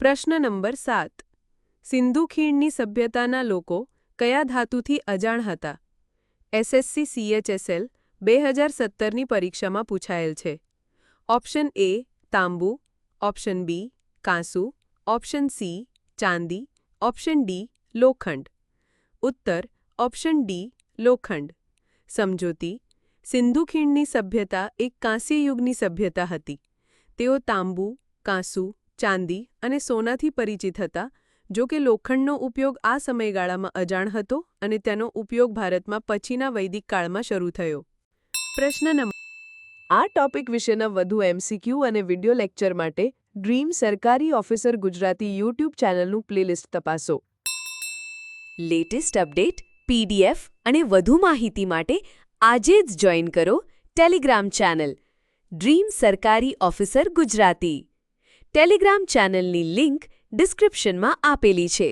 પ્રશ્ન નંબર સાત. સિંધુ ખીણની સભ્યતાના લોકો કયા ધાતુથી અજાણ હતા? એસએસસી સીએચએસએલ બે હજાર સત્તરની પરીક્ષામાં પૂછાયેલ છે. ઓપ્શન એ તાંબુ, ઓપ્શન બી કાંસુ, ઓપ્શન સી ચાંદી, ઓપ્શન ડી લોખંડ. ઉત્તર, ઓપ્શન ડી લોખંડ. સમજૂતી, સિંધુ ખીણની સભ્યતા એક કાંસ્ય યુગની સભ્યતા હતી. તેઓ તાંબુ, કાંસુ ચાંદી અને સોનાથી પરિચિત હતા, જો કે લોખંડનો ઉપયોગ આ સમયગાળામાં અજાણ હતો અને તેનો ઉપયોગ ભારતમાં પછીના વૈદિક કાળમાં શરૂ થયો. પ્રશ્ન નંબર આ ટોપિક વિશેના વધુ એમસીક્યુ અને વિડિયો લેક્ચર માટે dream Sarkari officer Gujarati YouTube ચેનલનું playlist તપાસો. લેટેસ્ટ અપડેટ, પીડીએફ અને વધુ માહિતી માટે આજે જ જોઈન કરો ટેલિગ્રામ ચેનલ, ડ્રીમ સરકારી ઓફિસર ગુજરાતી. ટેલિગ્રામ ચેનલની લિંક ડિસ્ક્રિપ્શનમાં આપેલી છે.